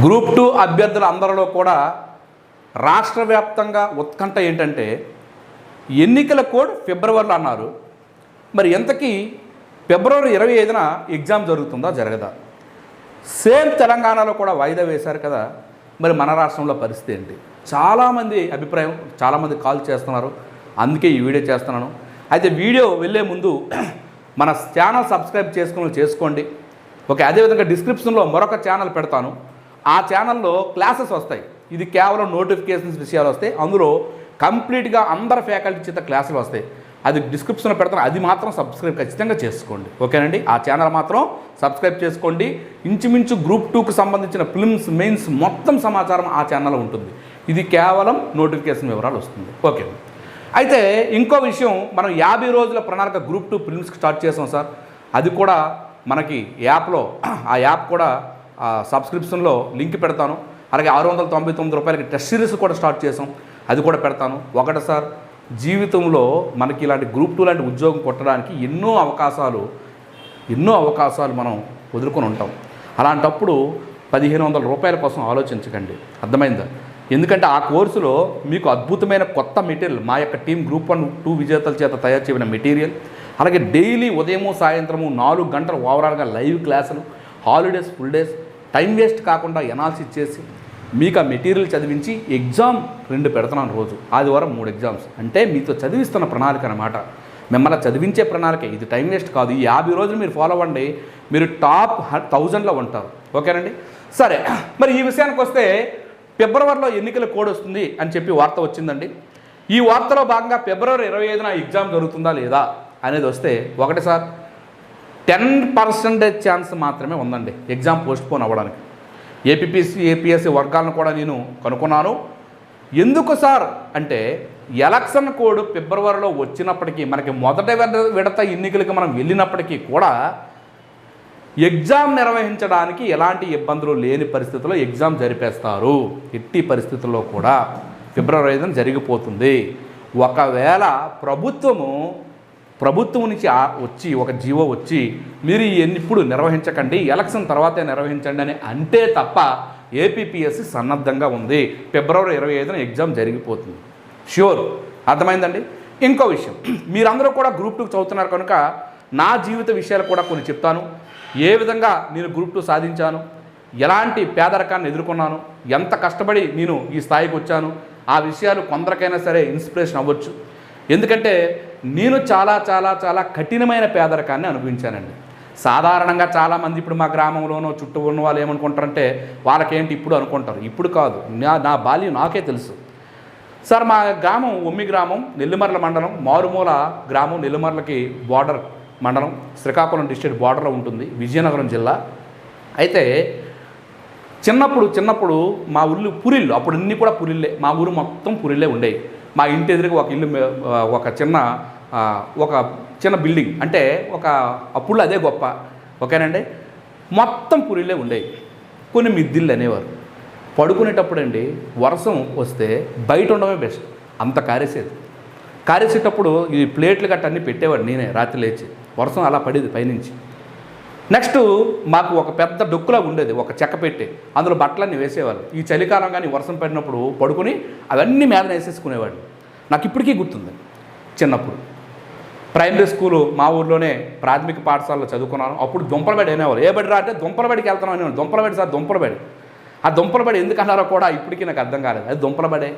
Group two అభ్యర్థుల అందరిలో కూడా రాష్ట్ర వ్యాప్తంగా ఉత్కంఠ ఏంటంటే ఎన్నికల కోడ్ ఫిబ్రవరిలో అన్నారు. మరి ఎంతకీ ఫిబ్రవరి ఇరవై ఐదున ఎగ్జామ్ జరుగుతుందా? జరగదా? సేమ్ తెలంగాణలో కూడా వాయిదా వేశారు కదా. మరి మన రాష్ట్రంలో పరిస్థితి ఏంటి? చాలామంది అభిప్రాయం చాలామంది కాల్ చేస్తున్నారు. అందుకే ఈ వీడియో చేస్తున్నాను. అయితే వీడియో వెళ్ళే ముందు మన ఛానల్ సబ్స్క్రైబ్ చేసుకుని చేసుకోండి. ఓకే అదేవిధంగా డిస్క్రిప్షన్లో మరొక ఛానల్ పెడతాను. ఆ ఛానల్లో క్లాసెస్ వస్తాయి. ఇది కేవలం నోటిఫికేషన్స్ విషయాలు వస్తాయి. అందులో కంప్లీట్గా అందరు ఫ్యాకల్టీ చేత క్లాసులు వస్తాయి. అది డిస్క్రిప్షన్లో పెడతాను. అది మాత్రం సబ్స్క్రైబ్ ఖచ్చితంగా చేసుకోండి. ఓకేనండి? ఆ ఛానల్ మాత్రం సబ్స్క్రైబ్ చేసుకోండి. ఇంచుమించు గ్రూప్ టూకు సంబంధించిన ఫిల్మ్స్ మెయిన్స్ మొత్తం సమాచారం ఆ ఛానల్లో ఉంటుంది. ఇది కేవలం నోటిఫికేషన్ వివరాలు వస్తుంది. ఓకే. అయితే ఇంకో విషయం మనం యాభై రోజుల ప్రణాళిక గ్రూప్ టూ ఫిల్మ్స్కి స్టార్ట్ చేసాం సార్. అది కూడా మనకి యాప్లో ఆ యాప్ కూడా సబ్స్క్రిప్షన్లో లింక్ పెడతాను. అలాగే ఆరు వందల తొంభై తొమ్మిది రూపాయలకి టెస్ట్ సిరీస్ కూడా స్టార్ట్ చేసాం. అది కూడా పెడతాను. ఒకటి సార్ జీవితంలో మనకి ఇలాంటి గ్రూప్ టూ లాంటి ఉద్యోగం కొట్టడానికి ఎన్నో అవకాశాలు ఎన్నో అవకాశాలు మనం వదులుకొని ఉంటాం. అలాంటప్పుడు పదిహేను వందల రూపాయల కోసం ఆలోచించకండి. అర్థమైందా? ఎందుకంటే ఆ కోర్సులో మీకు అద్భుతమైన కొత్త మెటీరియల్ మా యొక్క టీం గ్రూప్ వన్ టూ విజేతల చేత తయారు చేయబడిన మెటీరియల్. అలాగే డైలీ ఉదయము సాయంత్రము నాలుగు గంటలు ఓవరాల్గా లైవ్ క్లాసులు holidays full days time waste కాకుండా ఎనాలిసిస్ చేసి మీకు ఆ మెటీరియల్ చదివించి ఎగ్జామ్ రెండు పెడుతున్నాను రోజు. ఆదివారం మూడు ఎగ్జామ్స్ అంటే మీతో చదివిస్తున్న ప్రణాళిక అనమాట మిమ్మల్ని చదివించే ప్రణాళిక. ఇది టైం వేస్ట్ కాదు. ఈ యాభై రోజులు మీరు ఫాలో అవ్వండి. మీరు టాప్ థౌజండ్లో ఉంటారు. ఓకేనండి సరే. మరి ఈ విషయానికి వస్తే ఫిబ్రవరిలో ఎన్నికల కోడ్ వస్తుంది అని చెప్పి వార్త వచ్చిందండి. ఈ వార్తలో భాగంగా ఫిబ్రవరి ఇరవై ఐదున ఎగ్జామ్ జరుగుతుందా లేదా అనేది వస్తే ఒకటి సార్ టెన్ పర్సెంటేజ్ ఛాన్స్ మాత్రమే ఉందండి. ఎగ్జామ్ పోస్ట్ పోన్ అవ్వడానికి. ఏపీపీసీ ఏపీఎస్సీ వర్గాలను కూడా నేను కనుక్కున్నాను. ఎందుకు సార్? అంటే ఎలక్షన్ కోడ్ ఫిబ్రవరిలో వచ్చినప్పటికీ మనకి మొదటి విడత ఎన్నికలకు మనం వెళ్ళినప్పటికీ కూడా ఎగ్జామ్ నిర్వహించడానికి ఎలాంటి ఇబ్బందులు లేని పరిస్థితుల్లో ఎగ్జామ్ జరిపేస్తారు. ఎట్టి పరిస్థితుల్లో కూడా ఫిబ్రవరి ఐదున జరిగిపోతుంది. ఒకవేళ ప్రభుత్వము ప్రభుత్వం నుంచి వచ్చి ఒక జీవో వచ్చి మీరు ఈ ఇప్పుడు నిర్వహించకండి ఎలక్షన్ తర్వాతే నిర్వహించండి అని అంటే తప్ప ఏపీపీఎస్సి సన్నద్ధంగా ఉంది. ఫిబ్రవరి ఇరవై ఐదున ఎగ్జామ్ జరిగిపోతుంది. ష్యూర్ అర్థమైందండి? ఇంకో విషయం. మీరందరూ కూడా గ్రూప్ టూ చదువుతున్నారు కనుక నా జీవిత విషయాలు కూడా కొన్ని చెప్తాను. ఏ విధంగా నేను గ్రూప్ టూ సాధించాను? ఎలాంటి పేదరికాన్ని ఎదుర్కొన్నాను? ఎంత కష్టపడి నేను ఈ స్థాయికి వచ్చాను? ఆ విషయాలు కొందరికైనా సరే ఇన్స్పిరేషన్ అవ్వచ్చు. ఎందుకంటే నేను చాలా చాలా చాలా కఠినమైన పేదరికాన్ని అనుభవించానండి. సాధారణంగా చాలామంది ఇప్పుడు మా గ్రామంలోనో చుట్టూ ఉన్న వాళ్ళు ఏమనుకుంటారంటే వాళ్ళకేంటి ఇప్పుడు అనుకుంటారు. ఇప్పుడు కాదు. నా నా బాల్యం నాకే తెలుసు. సార్ మా గ్రామం ఉమ్మి గ్రామం నెల్లిమర్ల మండలం మారుమూల గ్రామం నెల్లిమర్లకి బార్డర్ మండలం శ్రీకాకుళం డిస్ట్రిక్ట్ బార్డర్లో ఉంటుంది విజయనగరం జిల్లా. అయితే చిన్నప్పుడు చిన్నప్పుడు మా ఊళ్ళు పురిళ్ళు అప్పుడు అన్నీ కూడా పురిళ్ళే. మా ఊరు మొత్తం పురిళ్ళే ఉండేవి. మా ఇంటి ఎదురుగా ఒక ఇల్లు ఒక చిన్న ఒక చిన్న బిల్డింగ్. అంటే ఒక అప్పుడు అదే గొప్ప. ఓకేనండి? మొత్తం పురిళ్ళే ఉండేవి. కొన్ని మిద్దిళ్ళు అనేవారు. పడుకునేటప్పుడు అండి వర్షం వస్తే బయట ఉండడమే బెస్ట్. అంత కారేసేది. కారేసేటప్పుడు ఈ ప్లేట్లు గట్ట అన్నీ పెట్టేవాడు నేనే రాత్రి లేచి. వర్షం అలా పడేది పైనుంచి. నెక్స్ట్ మాకు ఒక పెద్ద డొక్కులా ఉండేది ఒక చెక్క పెట్టి. అందులో బట్టలన్నీ వేసేవాళ్ళు. ఈ చలికాలం కానీ వర్షం పడినప్పుడు పడుకుని అవన్నీ మీద వేసేసుకునేవాడు నాకు ఇప్పటికీ గుర్తుంది చిన్నప్పుడు. ప్రైమరీ స్కూలు మా ఊర్లోనే ప్రాథమిక పాఠశాలలో చదువుకున్నాను. అప్పుడు దుంపలబడి అనేవాళ్ళు. ఏ బడి రా అంటే దుంపలబడికి వెళ్తాను అనేవాడు దుంపలబడి సార్ దుంపలబడి ఆ దుంపలబడి ఎందుకు అన్నారో కూడా ఇప్పటికీ నాకు అర్థం కాలేదు. అది దుంపలబడే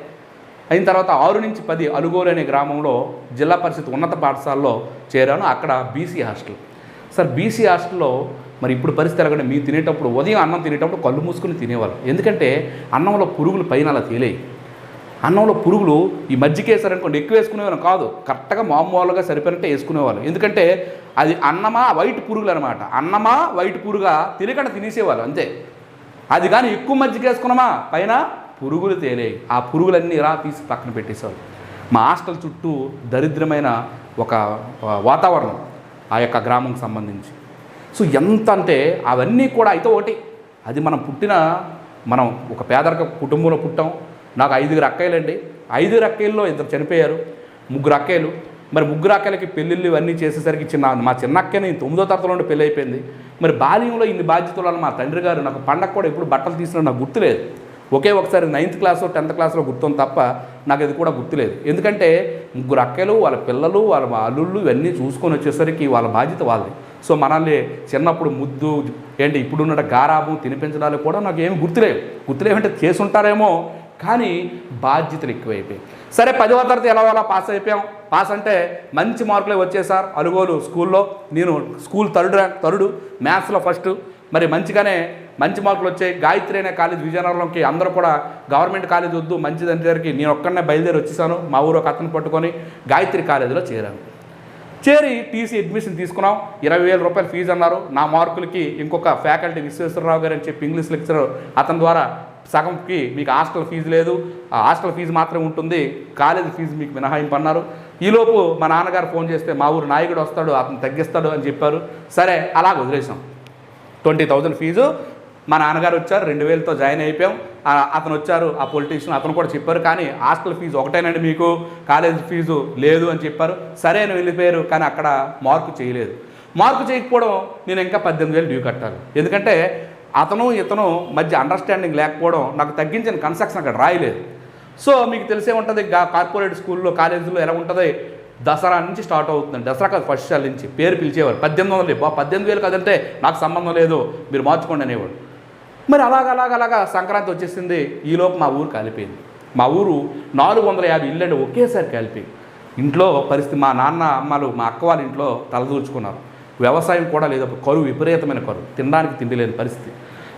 అయిన తర్వాత ఆరు నుంచి పది అలుగోలు అనే గ్రామంలో జిల్లా పరిషత్ ఉన్నత పాఠశాలలో చేరాను. అక్కడ బీసీ హాస్టల్. సార్ బీసీ హాస్టల్లో మరి ఇప్పుడు పరిస్థితి ఎలాగంటే మీరు తినేటప్పుడు ఉదయం అన్నం తినేటప్పుడు కళ్ళు మూసుకుని తినేవాళ్ళు. ఎందుకంటే అన్నంలో పురుగులు పైన అలా తేలేయి. అన్నంలో పురుగులు ఈ మజ్జికేసారనుకోండి ఎక్కువ వేసుకునేవారు కాదు. కరెక్ట్గా మామూలుగా సరిపోయినట్టే వేసుకునేవాళ్ళు. ఎందుకంటే అది అన్నమా వైట్ పురుగులు అనమాట అన్నమా వైట్ పురుగా తినకుండా తినేసేవాళ్ళు అంతే. అది కానీ ఎక్కువ మజ్జికేసుకున్నామా పైన పురుగులు తేలే ఆ పురుగులన్నీ ఇలా తీసి పక్కన పెట్టేసేవాళ్ళు. మా హాస్టల్ చుట్టూ దరిద్రమైన ఒక వాతావరణం. ఆ యొక్క గ్రామంకి సంబంధించి. సో ఎంత అంటే అవన్నీ కూడా అయితే ఒకటి. అది మనం పుట్టిన మనం ఒక పేదరిక కుటుంబంలో పుట్టాం. నాకు ఐదుగురు అక్కయ్యలండి. ఐదుగురు అక్కయ్యల్లో ఇద్దరు చనిపోయారు. ముగ్గురు అక్కయ్యలు. మరి ముగ్గురు అక్కలకి పెళ్ళిళ్ళు ఇవన్నీ చేసేసరికి చిన్న మా చిన్న అక్కని తొమ్మిదో తరగతిలో నుండి పెళ్ళి అయిపోయింది మరి బాల్యంలో ఇన్ని బాధ్యతలు మా తండ్రి గారు నాకు పండగ కూడా ఎప్పుడు బట్టలు తీసిన నాకు గుర్తులేదు. ఒకే ఒకసారి నైన్త్ క్లాస్లో టెన్త్ క్లాస్లో గుర్తుంది తప్ప నాకు అది కూడా గుర్తులేదు. ఎందుకంటే ముగ్గురు అక్కలు వాళ్ళ పిల్లలు వాళ్ళ అల్లుళ్ళు ఇవన్నీ చూసుకొని వచ్చేసరికి వాళ్ళ బాధ్యత వాళ్ళది. సో మనల్ని చిన్నప్పుడు ముద్దు ఏంటి ఇప్పుడున్న గారాబం తినిపించడానికి కూడా నాకు ఏమి గుర్తులేవు. గుర్తులేవంటే చేసుంటారేమో కానీ బాధ్యతలు ఎక్కువైపోయాయి. సరే పదవ తరగతి ఎలా అలా పాస్ అయిపోయాం. పాస్ అంటే మంచి మార్కులే వచ్చేసారు అలుగోలు స్కూల్లో నేను స్కూల్ తరుడు తరుడు మ్యాథ్స్లో ఫస్ట్ మరి మంచిగానే మంచి మార్కులు వచ్చాయి. గాయత్రి అనే కాలేజ్ విజయనగరంలోకి అందరూ కూడా గవర్నమెంట్ కాలేజ్ వద్దు మంచిదని దగ్గరికి నేను ఒక్కడనే బయలుదేరి వచ్చేసాను. మా ఊరు ఒక అతను పట్టుకొని గాయత్రి కాలేజీలో చేరాను. చేరి టీసీ అడ్మిషన్ తీసుకున్నాం. ఇరవై వేల రూపాయలు ఫీజు అన్నారు. నా మార్కులకి ఇంకొక ఫ్యాకల్టీ విశ్వేశ్వరరావు గారు అని చెప్పి ఇంగ్లీష్ లెక్చరర్ అతని ద్వారా సగంకి మీకు హాస్టల్ ఫీజు లేదు. ఆ హాస్టల్ ఫీజు మాత్రమే ఉంటుంది. కాలేజ్ ఫీజు మీకు మినహాయింపు అన్నారు. ఈలోపు మా నాన్నగారు ఫోన్ చేస్తే మా ఊరు నాయకుడు వస్తాడు అతను తగ్గిస్తాడు అని చెప్పారు. సరే అలా వదిలేసాం ట్వంటీ థౌజండ్ ఫీజు మా నాన్నగారు వచ్చారు రెండు వేలతో జాయిన్ అయిపోయాం. అతను వచ్చారు ఆ పొలిటీషియన్ అతను కూడా చెప్పారు కానీ హాస్టల్ ఫీజు ఒకటేనండి మీకు కాలేజ్ ఫీజు లేదు అని చెప్పారు. సరే అని వెళ్ళిపోయారు కానీ అక్కడ మార్కు చేయలేదు. మార్కు చేయకపోవడం నేను ఇంకా పద్దెనిమిది వేలు డ్యూ కట్టాలి. ఎందుకంటే అతను ఇతను మధ్య అండర్స్టాండింగ్ లేకపోవడం నాకు తగ్గించిన కన్స్ట్రక్షన్ అక్కడ రాయలేదు. సో మీకు తెలిసే ఉంటుంది కార్పొరేట్ స్కూల్లో కాలేజీలో ఎలా ఉంటుంది? దసరా నుంచి స్టార్ట్ అవుతుంది. దసరా కాదు ఫస్ట్ సార్ నుంచి పేరు పిలిచేవారు. పద్దెనిమిది వందలు బా పద్దెనిమిది వేలు కదంటే నాకు సంబంధం లేదు మీరు మార్చుకోండి అనేవాడు. మరి అలాగ అలాగ అలాగా సంక్రాంతి వచ్చేసింది. ఈలోపు మా ఊరు కాలిపోయింది. మా ఊరు నాలుగు వందల యాభై ఇళ్ళు ఒకేసారి కాలిపోయింది. ఇంట్లో పరిస్థితి మా నాన్న అమ్మలు మా అక్క వాళ్ళ ఇంట్లో తలదూర్చుకున్నారు. వ్యవసాయం కూడా లేదు. కరువు విపరీతమైన కరువు. తినడానికి తిండి లేని పరిస్థితి.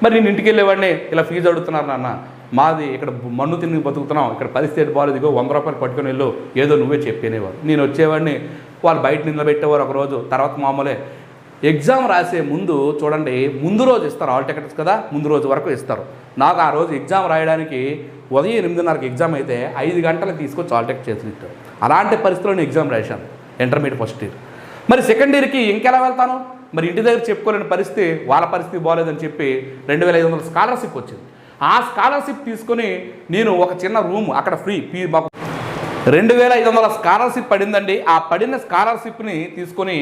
మరి నేను ఇంటికి వెళ్ళేవాడిని ఇలా ఫీజు అడుగుతున్నారు నాన్న. మాది ఇక్కడ మన్ను తిని బతుకుతున్నాం. ఇక్కడ పరిస్థితి బాగాలేదు ఇగో వంద రూపాయలు పట్టుకొని వెళ్ళు. ఏదో నువ్వే చెప్పేనేవారు. నేను వచ్చేవాడిని వాళ్ళు బయట నిలబెట్టేవారు ఒక రోజు తర్వాత మామూలే ఎగ్జామ్ రాసే ముందు చూడండి ముందు రోజు ఇస్తారు ఆల్ టికెట్స్ కదా ముందు రోజు వరకు ఇస్తారు. నాకు ఆ రోజు ఎగ్జామ్ రాయడానికి ఉదయం ఎనిమిదిన్నరకు ఎగ్జామ్ అయితే ఐదు గంటలకు తీసుకొచ్చి ఆల్ టికెట్ చేసి అలాంటి పరిస్థితిలో నేను ఎగ్జామ్ రాశాను ఇంటర్మీడియట్ ఫస్ట్ ఇయర్. మరి సెకండ్ ఇయర్కి ఇంకెలా వెళ్తాను? మరి ఇంటి దగ్గర చెప్పుకోలేని పరిస్థితి వాళ్ళ పరిస్థితి బాగాలేదని చెప్పి రెండు వేల ఐదు వందల స్కాలర్షిప్ వచ్చింది. ఆ స్కాలర్షిప్ తీసుకొని నేను ఒక చిన్న రూమ్ అక్కడ ఫ్రీ ఫీ మాకు రెండు వేల ఐదు వందల స్కాలర్షిప్ పడిందండి. ఆ పడిన స్కాలర్షిప్ని తీసుకొని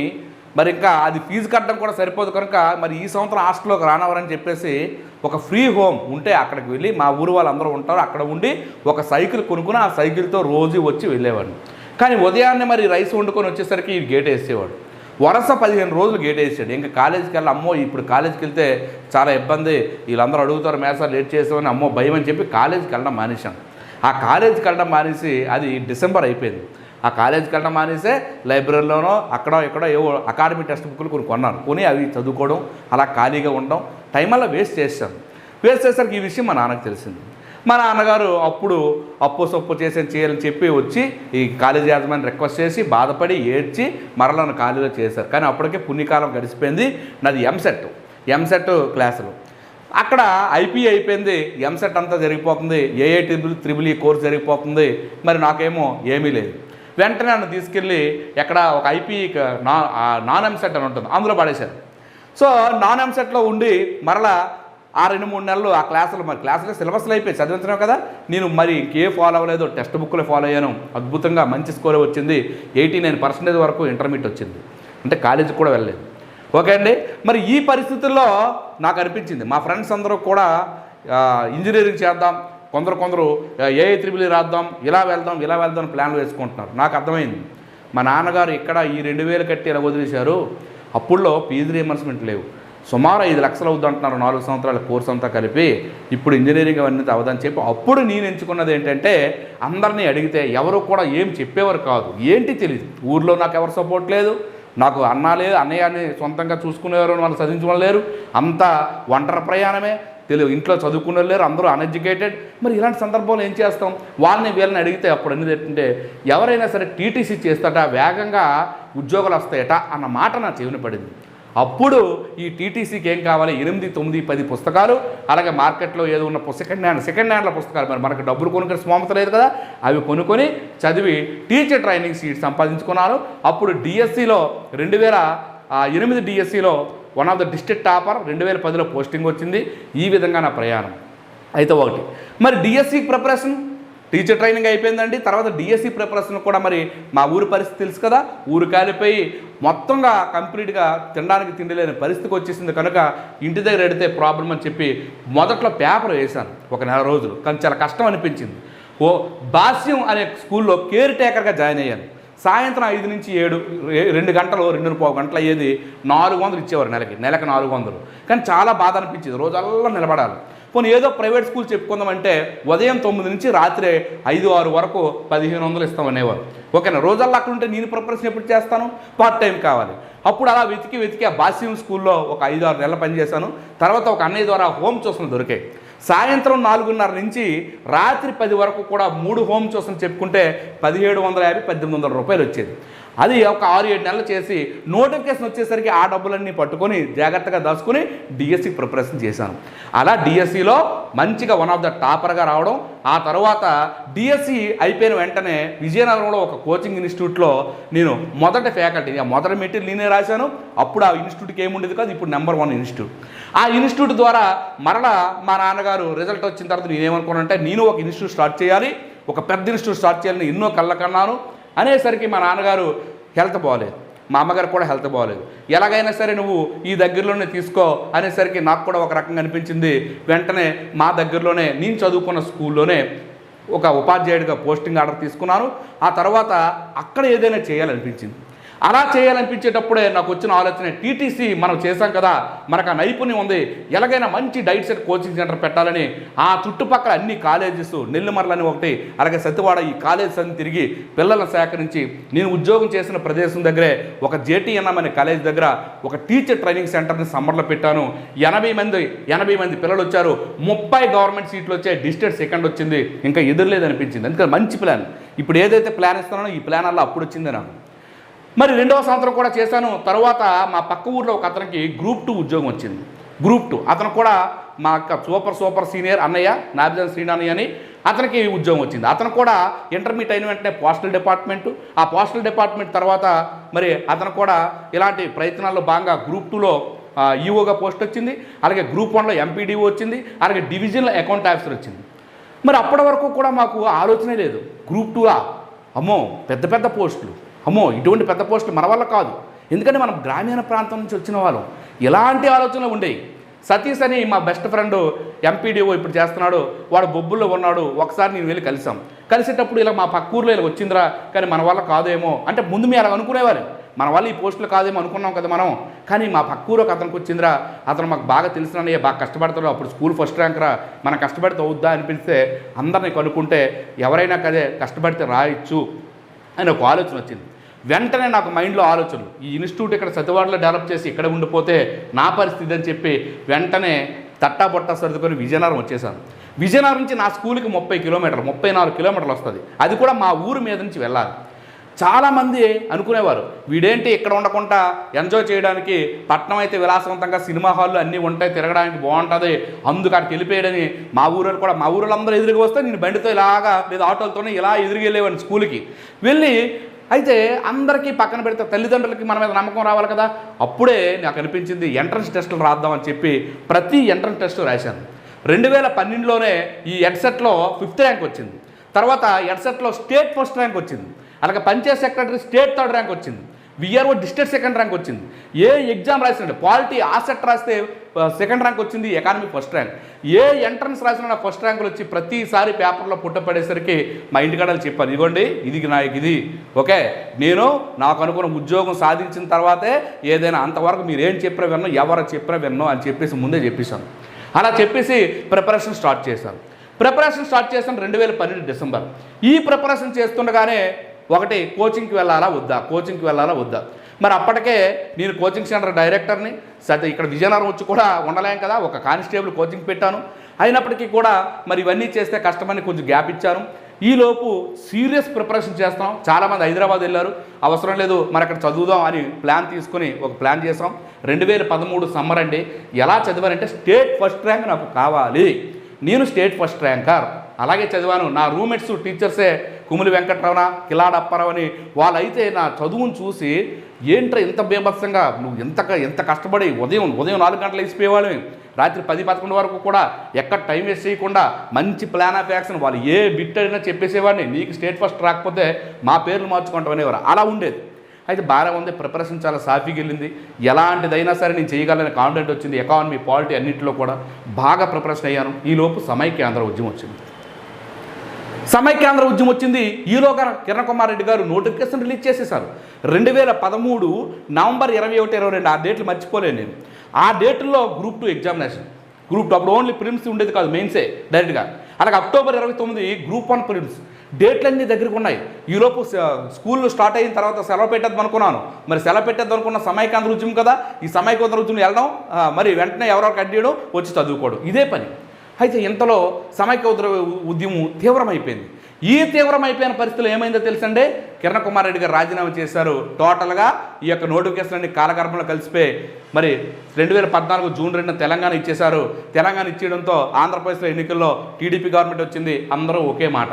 మరి ఇంకా అది ఫీజు కట్టడం కూడా సరిపోదు కనుక మరి ఈ సంవత్సరం హాస్టల్లోకి రానవరని చెప్పేసి ఒక ఫ్రీ హోమ్ ఉంటే అక్కడికి వెళ్ళి మా ఊరు వాళ్ళందరూ ఉంటారు. అక్కడ ఉండి ఒక సైకిల్ కొనుక్కుని ఆ సైకిల్తో రోజు వచ్చి వెళ్ళేవాడిని కానీ ఉదయాన్నే మరి రైస్ వండుకొని వచ్చేసరికి ఈ గేట్ వేసేవాడు. వరుస పదిహేను రోజులు గేట్ వేసాడు. ఇంకా కాలేజీకి వెళ్ళి అమ్మో ఇప్పుడు కాలేజీకి వెళ్తే చాలా ఇబ్బంది. వీళ్ళందరూ అడుగుతారు మేసాలు లేట్ చేసామని. అమ్మో భయం అని చెప్పి కాలేజీకి వెళ్ళడం మానేశాను ఆ కాలేజీకి వెళ్ళడం మానేసి అది డిసెంబర్ అయిపోయింది. ఆ కాలేజీకి వెళ్ళడం మానేసే లైబ్రరీలోనో అక్కడో ఎక్కడో ఏవో అకాడమీ టెక్స్ట్ బుక్లు కొన్ని కొన్నాను కొని అవి చదువుకోవడం అలా ఖాళీగా ఉండడం టైం అలా వేస్ట్ చేశాను వేస్ట్ చేసరికి ఈ విషయం మా నాన్నకు తెలిసింది. మా నాన్నగారు అప్పుడు అప్పు సొప్పు చేసి చేయాలని చెప్పి వచ్చి ఈ కాలేజీ యాజమాని రిక్వెస్ట్ చేసి బాధపడి ఏడ్చి మరలను ఖాళీలో కాలేజీలో చేశారు. కానీ అప్పటికే పుణ్యకాలం గడిచిపోయింది. నాది ఎంసెట్ ఎంసెట్ క్లాసులు. అక్కడ ఐపీ అయిపోయింది. ఎంసెట్ అంతా జరిగిపోతుంది. ఏఏ ట్రిబుల్ త్రిబుల్ ఈ కోర్స్ జరిగిపోతుంది. మరి నాకేమో ఏమీ లేదు. వెంటనే నన్ను తీసుకెళ్ళి ఎక్కడ ఒక ఐపీ నా నాన్ ఎంసెట్ అని ఉంటుంది అందులో పడేశారు. సో నాన్ ఎంసెట్లో ఉండి మరలా ఆ రెండు మూడు నెలలు ఆ క్లాసులు మరి క్లాసులు సిలబస్లు అయిపోయి చదివించడం కదా? నేను మరి ఇంకే ఫాలో అవ్వలేదు టెక్స్ట్ బుక్లో ఫాలో అయ్యాను. అద్భుతంగా మంచి స్కోర్ వచ్చింది. ఎయిటీ నైన్ పర్సెంటేజ్ వరకు ఇంటర్మీడియట్ వచ్చింది. అంటే కాలేజీకి కూడా వెళ్ళలేదు. ఓకే అండి? మరి ఈ పరిస్థితుల్లో నాకు అనిపించింది. మా ఫ్రెండ్స్ అందరూ కూడా ఇంజనీరింగ్ చేద్దాం కొందరు కొందరు ఏ త్రిబుల్ రాద్దాం ఇలా వెళ్దాం ఇలా వెళ్దాం ప్లాన్లు వేసుకుంటున్నారు. నాకు అర్థమైంది. మా నాన్నగారు ఇక్కడ ఈ రెండు వేలు కట్టి ఇలా వదిలేశారు. అప్పుల్లో ఫీజు రీఎంబర్స్మెంట్ లేవు. సుమారు ఐదు లక్షలు అవుద్ది అంటున్నారు నాలుగు సంవత్సరాల కోర్స్ అంతా కలిపి. ఇప్పుడు ఇంజనీరింగ్ అవన్నీ అవదని చెప్పి అప్పుడు నేను ఎంచుకున్నది ఏంటంటే అందరినీ అడిగితే ఎవరు కూడా ఏం చెప్పేవారు కాదు. ఏంటి తెలియదు ఊర్లో నాకు ఎవరు సపోర్ట్ లేదు. నాకు అన్న లేదు అన్నయ్య అని సొంతంగా చూసుకునేవారు వాళ్ళు చదివించడం లేరు అంతా ఒంటరి ప్రయాణమే. తెలియదు ఇంట్లో చదువుకునే లేరు అందరూ అన్ఎడ్యుకేటెడ్ మరి ఇలాంటి సందర్భంలో ఏం చేస్తాం? వాళ్ళని వీళ్ళని అడిగితే అప్పుడు అనేది ఏంటంటే ఎవరైనా సరే టీటీసీ చేస్తాట వేగంగా ఉద్యోగాలు వస్తాయట అన్న మాట నా చెవిన పడింది. అప్పుడు ఈ టీటీసీకి ఏం కావాలి? ఎనిమిది తొమ్మిది పది పుస్తకాలు అలాగే మార్కెట్లో ఏదో ఉన్న సెకండ్ హ్యాండ్ సెకండ్ హ్యాండ్ల పుస్తకాలు. మరి మనకు డబ్బులు కొనుక్కునే స్వామత లేదు కదా అవి కొనుక్కొని చదివి టీచర్ ట్రైనింగ్ సీట్ సంపాదించుకున్నాను అప్పుడు డిఎస్సిలో రెండు వేల ఎనిమిది డిఎస్సిలో one of the district topper రెండు వేల పదిలో పోస్టింగ్ వచ్చింది. ఈ విధంగా నా ప్రయాణం. అయితే ఒకటి మరి డిఎస్సి ప్రిపరేషన్ టీచర్ ట్రైనింగ్ అయిపోయిందండి. తర్వాత డిఎస్సి ప్రిపరేషన్ కూడా మరి మా ఊరి పరిస్థితి తెలుసు కదా. ఊరు కాలిపోయి మొత్తంగా కంప్లీట్గా తినడానికి తిండి లేని పరిస్థితికి వచ్చేసింది కనుక ఇంటి దగ్గర ఎడితే ప్రాబ్లం అని చెప్పి మొదట్లో పేపర్ వేశాను ఒక నెల రోజులు. కానీ చాలా కష్టం అనిపించింది. ఓ భాష్యం అనే స్కూల్లో కేర్ టేకర్గా జాయిన్ అయ్యాను. సాయంత్రం ఐదు నుంచి ఏడు ఏ- రెండు గంటలు రెండు పావు గంటలు అయ్యేది నాలుగు వందలు ఇచ్చేవారు నెలకి. నెలకు నాలుగు వందలు. కానీ చాలా బాధ అనిపించేది. రోజల్లా నిలబడాలి. పోనీ ఏదో ప్రైవేట్ స్కూల్ చెప్పుకుందామంటే ఉదయం తొమ్మిది నుంచి రాత్రి ఐదు ఆరు వరకు పదిహేను వందలు ఇస్తామనేవారు. ఓకేనా? రోజల్లా అక్కడ ఉంటే నేను ప్రిపరేషన్ ఎప్పుడు చేస్తాను? పార్ట్ టైం కావాలి. అప్పుడు అలా వెతికి వెతికి ఆ బాస్యం స్కూల్లో ఒక ఐదు ఆరు నెలలు పనిచేశాను. తర్వాత ఒక అన్నయ్య ద్వారా హోమ్ ట్యూషన్ దొరికాయి. సాయంత్రం నాలుగున్నర నుంచి రాత్రి పది వరకు కూడా మూడు హోమ్ ట్యూషన్ చెప్పుకుంటే పదిహేడు వందల యాభై పద్దెనిమిది వందల రూపాయలు వచ్చేది. అది ఒక ఆరు ఏడు నెలలు చేసి నోటిఫికేషన్ వచ్చేసరికి ఆ డబ్బులన్నీ పట్టుకొని జాగ్రత్తగా దాచుకుని డిఎస్సి ప్రిపరేషన్ చేశాను. అలా డిఎస్సిలో మంచిగా వన్ ఆఫ్ ద టాపర్గా రావడం ఆ తర్వాత డిఎస్సి అయిపోయిన వెంటనే విజయనగరంలో ఒక కోచింగ్ ఇన్స్టిట్యూట్లో నేను మొదటి ఫ్యాకల్టీ మొదటి మెటీరియల్ నేనే రాశాను. అప్పుడు ఆ ఇన్స్టిట్యూట్కి ఏముండేది కాదు ఇప్పుడు నెంబర్ వన్ ఇన్స్టిట్యూట్ ఆ ఇన్స్టిట్యూట్ ద్వారా మరలా మా నాన్నగారు రిజల్ట్ వచ్చిన తర్వాత నేనేమనుకున్నానంటే నేను ఒక ఇన్స్టిట్యూట్ స్టార్ట్ చేయాలి ఒక పెద్ద ఇన్స్టిట్యూట్ స్టార్ట్ చేయాలని ఎన్నో కళ్ళకన్నాను అనేసరికి మా నాన్నగారు హెల్త్ బాగోలేదు. మా అమ్మగారు కూడా హెల్త్ బాగోలేదు. ఎలాగైనా సరే నువ్వు ఈ దగ్గరలోనే తీసుకో అనేసరికి నాకు కూడా ఒక రకంగా అనిపించింది. వెంటనే మా దగ్గరలోనే నేను చదువుకున్న స్కూల్లోనే ఒక ఉపాధ్యాయుడిగా పోస్టింగ్ ఆర్డర్ తీసుకున్నాను. ఆ తర్వాత అక్కడ ఏదైనా చేయాలనిపించింది. అలా చేయాలనిపించేటప్పుడే నాకు వచ్చిన ఆలోచన టీటీసీ మనం చేశాం కదా మనకు ఆ నైపుణ్యం ఉంది ఎలాగైనా మంచి డైట్ సెట్ కోచింగ్ సెంటర్ పెట్టాలని ఆ చుట్టుపక్కల అన్ని కాలేజెస్ నెల్లిమర్లని ఒకటి అలాగే సతివాడ ఈ కాలేజెస్ అన్ని తిరిగి పిల్లల సేకరించి నేను ఉద్యోగం చేసిన ప్రదేశం దగ్గరే ఒక జేటీఎన్ఎం అనే కాలేజ్ దగ్గర ఒక టీచర్ ట్రైనింగ్ సెంటర్ని సమ్మర్లో పెట్టాను. ఎనభై మంది ఎనభై మంది పిల్లలు వచ్చారు ముప్పై గవర్నమెంట్ సీట్లు వచ్చాయి డిస్ట్రిక్ట్ సెకండ్ వచ్చింది ఇంకా ఎదురులేదనిపించింది అందుకని మంచి ప్లాన్. ఇప్పుడు ఏదైతే ప్లాన్ ఇస్తున్నానో ఈ ప్లాన్ అలా అప్పుడు వచ్చింది నాకు. మరి రెండవ సంవత్సరం కూడా చేశాను. తర్వాత మా పక్క ఊర్లో ఒక అతనికి గ్రూప్ టూ ఉద్యోగం వచ్చింది. Group two. అతను కూడా మా అక్క సూపర్ సూపర్ సీనియర్ అన్నయ్య నాభిజన్ శ్రీనాని అని అతనికి ఉద్యోగం వచ్చింది. అతను కూడా ఇంటర్మీడియట్ అయిన వెంటనే పోస్టల్ డిపార్ట్మెంటు. ఆ పోస్టల్ డిపార్ట్మెంట్ తర్వాత మరి అతను కూడా ఇలాంటి ప్రయత్నాల్లో భాగంగా గ్రూప్ టూలో ఈఓగా పోస్ట్ వచ్చింది. అలాగే గ్రూప్ వన్లో ఎంపీడీఓ వచ్చింది. అలాగే డివిజన్లో అకౌంట్ ఆఫీసర్ వచ్చింది. మరి అప్పటి వరకు కూడా మాకు ఆలోచనే లేదు. గ్రూప్ టూలా అమ్మో పెద్ద పెద్ద పోస్టులు. అమ్మో ఇటువంటి పెద్ద పోస్టులు మన వల్ల కాదు. ఎందుకంటే మనం గ్రామీణ ప్రాంతం నుంచి వచ్చిన వాళ్ళం. ఎలాంటి ఆలోచనలు ఉండేవి? సతీష్ అని మా బెస్ట్ ఫ్రెండ్ ఎంపీడీఓ ఇప్పుడు చేస్తున్నాడు. వాడు బొబ్బుల్లో ఉన్నాడు. ఒకసారి నేను వెళ్ళి కలిసాం కలిసేటప్పుడు ఇలా మా పక్క ఊర్లో ఇలా వచ్చిందిరా కానీ మన వల్ల కాదేమో అంటే ముందు మీరు అలా అనుకునేవారు. మన వల్ల ఈ పోస్టులు కాదేమో అనుకున్నాం కదా మనం. కానీ మా పక్క ఊరు అతనికి వచ్చిందిరా. అతను మాకు బాగా తెలిసినయ్యే బాగా కష్టపడతాడు. అప్పుడు స్కూల్ ఫస్ట్ ర్యాంక్ రా. మనం కష్టపడితే అవుద్దా అనిపిస్తే అందరిని కనుక్కుంటే ఎవరైనా కదే కష్టపడితే రాయొచ్చు అని ఒక ఆలోచన వచ్చింది. వెంటనే నాకు మైండ్లో ఆలోచనలు. ఈ ఇన్స్టిట్యూట్ ఇక్కడ సతివాడలో డెవలప్ చేసి ఇక్కడ ఉండిపోతే నా పరిస్థితి అని చెప్పి వెంటనే తట్టా బొట్టా సర్దుకొని విజయనగరం వచ్చేసాను. విజయనగరం నుంచి నా స్కూల్కి ముప్పై కిలోమీటర్లు ముప్పై నాలుగు కిలోమీటర్లు వస్తుంది. అది కూడా మా ఊరు మీద నుంచి వెళ్ళాలి. చాలామంది అనుకునేవారు వీడేంటి ఇక్కడ ఉండకుండా ఎంజాయ్ చేయడానికి పట్నం అయితే విలాసవంతంగా సినిమా హాల్లో అన్నీ ఉంటాయి తిరగడానికి బాగుంటుంది అందుకు అక్కడికి వెళ్ళిపోయాడని మా ఊరు కూడా మా ఊరిలో అందరూ ఎదురుగా వస్తే నేను బండితో ఇలాగా లేదా ఆటోలతోనే ఇలా ఎదురుగా వెళ్ళేవాడిని స్కూల్కి. వెళ్ళి అయితే అందరికీ పక్కన పెడితే తల్లిదండ్రులకి మన మీద నమ్మకం రావాలి కదా? అప్పుడే నాకు అనిపించింది ఎంట్రన్స్ టెస్టులు రాద్దామని చెప్పి ప్రతి ఎంట్రన్స్ టెస్ట్ రాశాను. రెండు వేల పన్నెండులోనే ఈ ఎడ్సెట్లో ఫిఫ్త్ ర్యాంక్ వచ్చింది. తర్వాత ఎడ్సెట్లో స్టేట్ ఫస్ట్ ర్యాంక్ వచ్చింది. అలాగే panchayat secretary state third rank వచ్చింది. విఆర్ఓ డిస్ట్రిక్ట్ సెకండ్ ర్యాంక్ వచ్చింది. ఏ ఎగ్జామ్ రాసినండి పాలిటీ ఆసెట్ రాస్తే సెకండ్ ర్యాంక్ వచ్చింది ఎకానమీ ఫస్ట్ ర్యాంక్ ఏ ఎంట్రన్స్ రాసిన ఫస్ట్ ర్యాంకులు వచ్చి ప్రతిసారి పేపర్లో పుట్టపడేసరికి మా ఇంటికాడలు చెప్పాను ఇదిగోండి ఇది నాకు ఇది. ఓకే నేను నాకు అనుకున్న ఉద్యోగం సాధించిన తర్వాతే ఏదైనా అంతవరకు మీరు ఏం చెప్పినా విన్నో ఎవరు చెప్పినా విన్నో అని చెప్పేసి ముందే చెప్పేశాను. అలా చెప్పేసి ప్రిపరేషన్ స్టార్ట్ చేశాను. ప్రిపరేషన్ స్టార్ట్ చేశాను రెండు వేల పన్నెండు డిసెంబర్. ఈ ప్రిపరేషన్ చేస్తుండగానే ఒకటి కోచింగ్కి వెళ్ళాలా వద్దా? కోచింగ్కి వెళ్ళాలా వద్దా? మరి అప్పటికే నేను కోచింగ్ సెంటర్ డైరెక్టర్ని సరే ఇక్కడ విజయనగరం వచ్చి కూడా ఉండలేం కదా ఒక కానిస్టేబుల్ కోచింగ్ పెట్టాను. అయినప్పటికీ కూడా మరి ఇవన్నీ చేస్తే కష్టమని కొంచెం గ్యాప్ ఇచ్చాను. ఈలోపు సీరియస్ ప్రిపరేషన్ చేస్తాం. చాలామంది హైదరాబాద్ వెళ్ళారు. అవసరం లేదు మరి అక్కడ చదువుదాం అని ప్లాన్ తీసుకుని ఒక ప్లాన్ చేసాం రెండు వేల పదమూడు సమ్మర్ అండి. ఎలా చదివానంటే స్టేట్ ఫస్ట్ ర్యాంక్ నాకు కావాలి. నేను స్టేట్ ఫస్ట్ ర్యాంకర్ అలాగే చదివాను. నా రూమ్మేట్స్ టీచర్సే కుమిలి వెంకటరమణ కిలాడ అప్పారావు అని వాళ్ళైతే నా చదువును చూసి ఏంట్రా ఇంత బీభత్సంగా? నువ్వు ఎంత ఎంత కష్టపడి ఉదయం ఉదయం నాలుగు గంటలు వేసిపోయేవాళ్ళమే రాత్రి పది పదకొండు వరకు కూడా ఎక్కడ టైం వేస్ట్ చేయకుండా మంచి ప్లాన్ ఆఫ్ యాక్షన్ వాళ్ళు ఏ బిట్ అయినా చెప్పేసేవాడిని. నీకు స్టేట్ ఫస్ట్ రాకపోతే మా పేర్లు మార్చుకుంటాం అనేవారు అలా ఉండేది. అయితే బాగా ఉంది ప్రిపరేషన్ చాలా సాఫీకి వెళ్ళింది. ఎలాంటిదైనా సరే నేను చేయగలని కాన్ఫిడెంట్ వచ్చింది. ఎకానమీ పాలిటీ అన్నింటిలో కూడా బాగా ప్రిపరేషన్ అయ్యాను. ఈలోపు సమైక్యాంధ్ర ఉద్యమం వచ్చింది. సమైక్యాంధ్ర ఉద్యమం వచ్చింది. ఈలోగా కిరణ్ కుమార్ రెడ్డి గారు నోటిఫికేషన్ రిలీజ్ చేసేశారు. రెండు వేల పదమూడు నవంబర్ ఇరవై ఒకటి ఇరవై రెండు ఆ డేట్లు మర్చిపోలేను నేను. ఆ డేట్లో group two examination. Group two అప్పుడు ఓన్లీ ప్రిలిమ్స్ ఉండేది కాదు మెయిన్సే డైరెక్ట్గా. అలాగే అక్టోబర్ ఇరవై తొమ్మిది గ్రూప్ వన్ ప్రిలిమ్స్. డేట్లన్నీ దగ్గరికి ఉన్నాయి. ఈలోపు స- స్కూల్ స్టార్ట్ అయిన తర్వాత సెలవు పెట్టద్దు అనుకున్నాను. మరి సెలవు పెట్టద్దు అనుకున్న సమైకాంధ్ర ఉద్యమం కదా ఈ సమైకాంధ్ర ఉద్యమం వెళ్ళడం మరి వెంటనే ఎవరో కడ్డీయడం వచ్చి చదువుకోవడం. ఇదే పని. అయితే ఇంతలో సమైక్య ఉద్ర ఉద్యమం తీవ్రమైపోయింది. ఈ తీవ్రమైపోయిన పరిస్థితులు ఏమైందో తెలుసండి? కిరణ్ కుమార్ రెడ్డి గారు రాజీనామా చేశారు. టోటల్గా ఈ యొక్క నోటిఫికేషన్ అన్ని కాలగర్భంలో కలిసిపోయి మరి రెండు వేల పద్నాలుగు జూన్ రెండున తెలంగాణ ఇచ్చేశారు. తెలంగాణ ఇచ్చేయడంతో ఆంధ్రప్రదేశ్లో ఎన్నికల్లో టీడీపీ గవర్నమెంట్ వచ్చింది. అందరూ ఒకే మాట.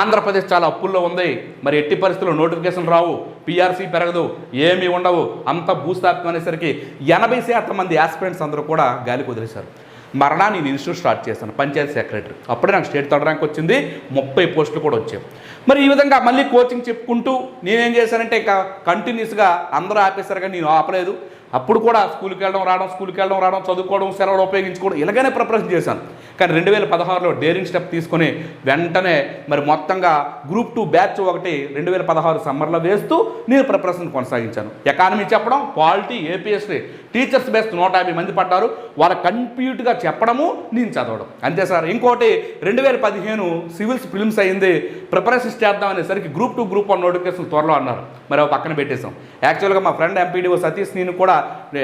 ఆంధ్రప్రదేశ్ చాలా అప్పుల్లో ఉంది. మరి ఎట్టి పరిస్థితుల్లో నోటిఫికేషన్ రావు. పీఆర్సీ పెరగదు. ఏమీ ఉండవు. అంత భూస్థాపితం అనేసరికి ఎనభై శాతం మంది ఆస్పిరెంట్స్ అందరూ కూడా గాలికి వదిలేశారు. మరలా నేను ఇన్స్టిట్యూట్ స్టార్ట్ చేశాను పంచాయతీ సెక్రటరీ. అప్పుడే నాకు స్టేట్ థర్డ్ ర్యాంక్ వచ్చింది ముప్పై పోస్టులు కూడా వచ్చాయి. మరి ఈ విధంగా మళ్ళీ కోచింగ్ చెప్పుకుంటూ నేనేం చేశానంటే ఇంకా కంటిన్యూస్గా అందరూ ఆపేశారు కానీ నేను ఆపలేదు. అప్పుడు కూడా స్కూల్కి వెళ్ళడం రావడం స్కూల్కి వెళ్ళడం రావడం చదువుకోవడం సెలవులు ఉపయోగించుకోవడం ఇలాగనే ప్రిపరేషన్ చేశాను. కానీ రెండు వేల పదహారులో డేరింగ్ స్టెప్ తీసుకొని వెంటనే మరి మొత్తంగా గ్రూప్ టూ బ్యాచ్ ఒకటి రెండు వేల పదహారు సమ్మర్లో వేస్తూ నేను ప్రిపరేషన్ కొనసాగించాను. ఎకానమీ చెప్పడం పాలిటీ ఏపీఎస్టీ టీచర్స్ బేస్ నూట యాభై మంది పడ్డారు. వాళ్ళ కంప్యూట్గా చెప్పడము నేను చదవడం. అంతే సార్. ఇంకోటి రెండు వేల పదిహేను సివిల్స్ ఫిల్మ్స్ అయింది. ప్రిపరేషన్స్ చేద్దాం అనేసరికి group two group one notification త్వరలో అన్నారు. మరి ఒక పక్కన పెట్టేశాం. యాక్చువల్గా మా ఫ్రెండ్ ఎంపీడీఓ సతీష్ నేను కూడా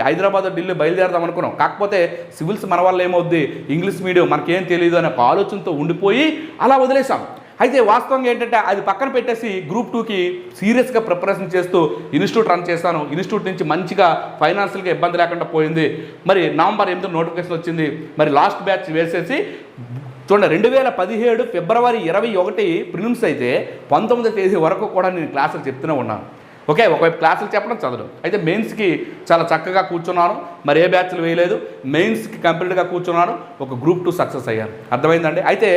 హైదరాబాద్ ఢిల్లీ బయలుదేరదాం అనుకున్నాం. కాకపోతే సివిల్స్ మన వల్ల ఏమవుద్ది? ఇంగ్లీష్ మీడియం మనకేం తెలియదు అనే ఒక ఆలోచనతో ఉండిపోయి అలా వదిలేసాం అయితే వాస్తవంగా ఏంటంటే అది పక్కన పెట్టేసి గ్రూప్ టూకి సీరియస్గా ప్రిపరేషన్ చేస్తూ ఇన్స్టిట్యూట్ రన్ చేశాను. ఇన్స్టిట్యూట్ నుంచి మంచిగా ఫైనాన్షియల్గా ఇబ్బంది లేకుండా పోయింది. మరి నవంబర్ ఎనిమిది నోటిఫికేషన్ వచ్చింది. మరి లాస్ట్ బ్యాచ్ వేసేసి చూడండి రెండు వేల పదిహేడు ఫిబ్రవరి ఇరవై ఒకటి ప్రిలిమ్స్ అయితే పంతొమ్మిదో తేదీ వరకు కూడా నేను క్లాసులు చెప్తూనే ఉన్నాను. ఓకే ఒకవైపు క్లాసులు చెప్పడం చదవడం. అయితే మెయిన్స్కి చాలా చక్కగా కూర్చున్నాను మరి ఏ బ్యాచ్లు వేయలేదు? మెయిన్స్కి కంప్లీట్గా కూర్చున్నాను ఒక గ్రూప్ టూ సక్సెస్ అయ్యాను అర్థమైందండి అయితే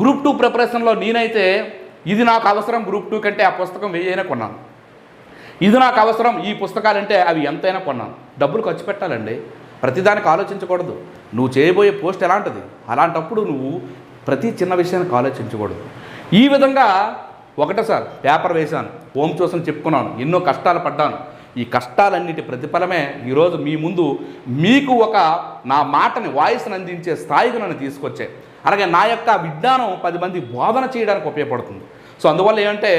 గ్రూప్ టూ ప్రిపరేషన్లో నేనైతే ఇది నాకు అవసరం గ్రూప్ టూ కంటే ఆ పుస్తకం వెయ్యైనా కొన్నాను. ఇది నాకు అవసరం ఈ పుస్తకాలంటే అవి ఎంతైనా కొన్నాను. డబ్బులు ఖర్చు పెట్టాలండి. ప్రతిదానికి ఆలోచించకూడదు. నువ్వు చేయబోయే పోస్ట్ ఎలాంటిది? అలాంటప్పుడు నువ్వు ప్రతి చిన్న విషయానికి ఆలోచించకూడదు. ఈ విధంగా ఒకటే సార్ పేపర్ వేశాను. హోమ్ చూసని చెప్పుకున్నాను. ఎన్నో కష్టాలు పడ్డాను. ఈ కష్టాలన్నిటి ప్రతిఫలమే ఈరోజు మీ ముందు మీకు ఒక నా మాటని వాయిస్ని అందించే స్థాయికి నన్ను తీసుకొచ్చాయి. అలాగే నా యొక్క విజ్ఞానం పది మంది బోధన చేయడానికి ఉపయోగపడుతుంది. సో అందువల్ల ఏంటంటే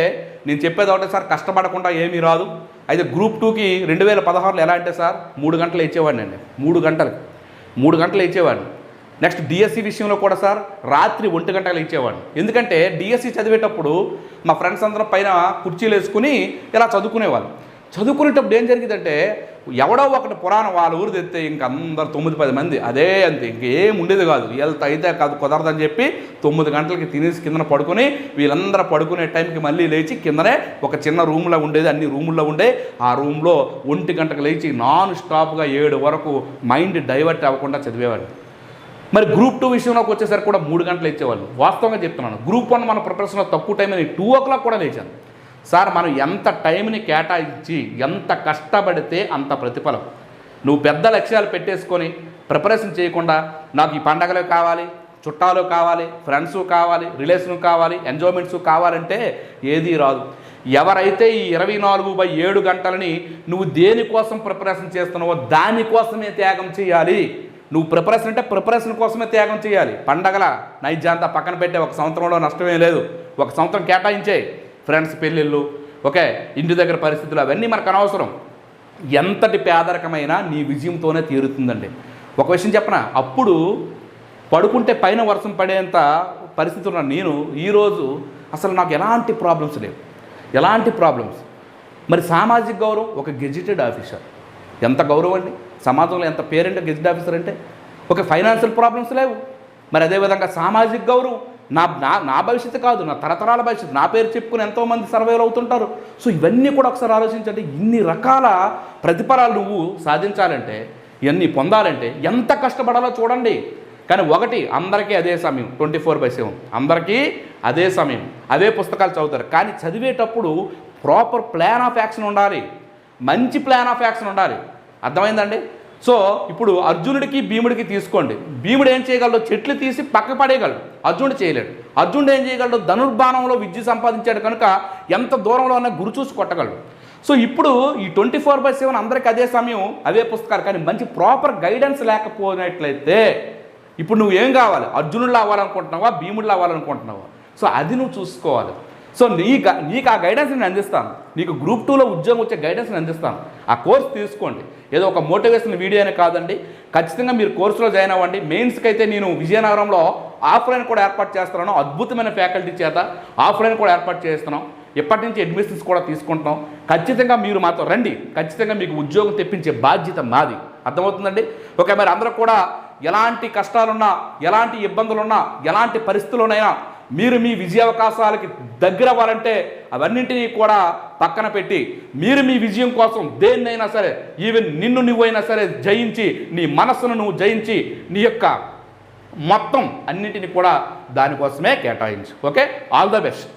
నేను చెప్పేది ఒకటే సార్ కష్టపడకుండా ఏమీ రాదు. అయితే గ్రూప్ టూకి రెండు వేల పదహారులో ఎలా అంటే సార్ మూడు గంటలు ఇచ్చేవాడిని అండి మూడు గంటలు మూడు గంటలు ఇచ్చేవాడిని నెక్స్ట్ డిఎస్సి విషయంలో కూడా సార్ రాత్రి ఒంటి గంటలు ఇచ్చేవాడిని ఎందుకంటే డిఎస్సి చదివేటప్పుడు మా ఫ్రెండ్స్ అందరం పైన కుర్చీలు వేసుకుని ఇలా చదువుకునేవాళ్ళు. చదువుకునేటప్పుడు ఏం జరిగిందంటే ఎవడో ఒకటి పురాణం వాళ్ళ ఊరు తెస్తే ఇంక అందరు తొమ్మిది పది మంది. అదే అంతే ఇంకేం ఉండేది కాదు. వీళ్ళతో అయితే కాదు కుదరదని చెప్పి తొమ్మిది గంటలకి తినేసి కిందన పడుకొని వీళ్ళందరూ పడుకునే టైంకి మళ్ళీ లేచి కిందనే ఒక చిన్న రూమ్లో ఉండేది అన్ని రూముల్లో ఉండే. ఆ రూమ్లో ఒంటి గంటకు లేచి నాన్ స్టాప్గా ఏడు వరకు మైండ్ డైవర్ట్ అవ్వకుండా చదివేవాడిని మరి గ్రూప్ టూ విషయంలోకి వచ్చేసరికి కూడా మూడు గంటలు ఇచ్చేవాళ్ళు వాస్తవంగా చెప్తున్నాను. గ్రూప్ వన్ మన ప్రిపరేషన్లో తక్కువ టైం అని టూ ఓ క్లాక్ కూడా లేచాను. సార్ మనం ఎంత టైంని కేటాయించి ఎంత కష్టపడితే అంత ప్రతిఫలం. నువ్వు పెద్ద లక్ష్యాలు పెట్టేసుకొని ప్రిపరేషన్ చేయకుండా నాకు ఈ పండగలు కావాలి చుట్టాలు కావాలి ఫ్రెండ్స్ కావాలి రిలేషన్ కావాలి ఎంజాయ్మెంట్స్ కావాలంటే ఏదీ రాదు. ఎవరైతే ఈ ఇరవై నాలుగు బై ఏడు గంటలని నువ్వు దేనికోసం ప్రిపరేషన్ చేస్తున్నావో దానికోసమే త్యాగం చేయాలి. నువ్వు ప్రిపరేషన్ అంటే ప్రిపరేషన్ కోసమే త్యాగం చేయాలి. పండగల నైజాంతా పక్కన పెట్టే ఒక సంవత్సరంలో నష్టమే లేదు. ఒక సంవత్సరం కేటాయించే. ఫ్రెండ్స్ పెళ్ళిళ్ళు ఓకే ఇంటి దగ్గర పరిస్థితులు అవన్నీ మనకు అనవసరం. ఎంతటి పేదరికమైనా నీ విజయంతోనే తీరుతుందండి. ఒక విషయం చెప్పనా? అప్పుడు పడుకుంటే పైన వర్షం పడేంత పరిస్థితి ఉన్న నేను ఈరోజు అసలు నాకు ఎలాంటి ప్రాబ్లమ్స్ లేవు. ఎలాంటి ప్రాబ్లమ్స్ మరి సామాజిక గౌరవం ఒక గెజిటెడ్ ఆఫీసర్ ఎంత గౌరవం అండి? సమాజంలో ఎంత పేరెంట్ గెజిటెడ్ ఆఫీసర్ అంటే? ఒక ఫైనాన్షియల్ ప్రాబ్లమ్స్ లేవు. మరి అదేవిధంగా సామాజిక గౌరవం నా నా నా భవిష్యత్తు కాదు నా తరతరాల భవిష్యత్తు. నా పేరు చెప్పుకుని ఎంతోమంది సర్వేలు అవుతుంటారు. సో ఇవన్నీ కూడా ఒకసారి ఆలోచించండి. ఇన్ని రకాల ప్రతిఫలాలు నువ్వు సాధించాలంటే ఇవన్నీ పొందాలంటే ఎంత కష్టపడాలో చూడండి. కానీ ఒకటి అందరికీ అదే సమయం ట్వంటీ ఫోర్ బై సెవెన్. అందరికీ అదే సమయం. అదే పుస్తకాలు చదువుతారు. కానీ చదివేటప్పుడు ప్రాపర్ ప్లాన్ ఆఫ్ యాక్షన్ ఉండాలి. మంచి ప్లాన్ ఆఫ్ యాక్షన్ ఉండాలి. అర్థమైందండి? సో ఇప్పుడు అర్జునుడికి భీముడికి తీసుకోండి. భీముడు ఏం చేయగలడు? చెట్లు తీసి పక్క పడేయగలడు. అర్జునుడు చేయలేడు. అర్జునుడు ఏం చేయగలడు? ధనుర్బాణంలో విద్య సంపాదించాడు కనుక ఎంత దూరంలో ఉన్న గురి చూసి కొట్టగలడు. సో ఇప్పుడు ఈ ట్వంటీ ఫోర్ బై సెవెన్ అందరికి అదే సమయం అదే పుస్తకాలు. కానీ మంచి ప్రాపర్ గైడెన్స్ లేకపోయినట్లయితే ఇప్పుడు నువ్వు ఏం కావాలి? అర్జునుడు అవ్వాలనుకుంటున్నావా? భీముడు అవ్వాలనుకుంటున్నావా? సో అది నువ్వు చూసుకోవాలి. సో నీకు నీకు ఆ గైడెన్స్ నేను అందిస్తాను. నీకు గ్రూప్ టూలో ఉద్యోగం వచ్చే గైడెన్స్ నేను అందిస్తాను. ఆ కోర్స్ తీసుకోండి. ఏదో ఒక మోటివేషన్ వీడియో అనే కాదండి. ఖచ్చితంగా మీరు కోర్సులో జాయిన్ అవ్వండి. మెయిన్స్కి అయితే నేను విజయనగరంలో ఆఫ్లైన్ కూడా ఏర్పాటు చేస్తున్నాను. అద్భుతమైన ఫ్యాకల్టీ చేత ఆఫ్లైన్ కూడా ఏర్పాటు చేస్తున్నాం. ఎప్పటి నుంచి అడ్మిషన్స్ కూడా తీసుకుంటున్నాం. ఖచ్చితంగా మీరు మాతో రండి. ఖచ్చితంగా మీకు ఉద్యోగం తెప్పించే బాధ్యత మాది. అర్థమవుతుందండి? ఓకే మరి అందరూ కూడా ఎలాంటి కష్టాలున్నా ఎలాంటి ఇబ్బందులున్నా ఎలాంటి పరిస్థితుల్లోనైనా మీరు మీ విజయావకాశాలకి దగ్గర అవ్వాలంటే అవన్నింటినీ కూడా పక్కన పెట్టి మీరు మీ విజయం కోసం దేన్నైనా సరే ఈవెన్ నిన్ను నువ్వైనా సరే జయించి నీ మనస్సును నువ్వు జయించి నీ యొక్క మొత్తం అన్నింటినీ కూడా దానికోసమే కేటాయించు. Okay all the best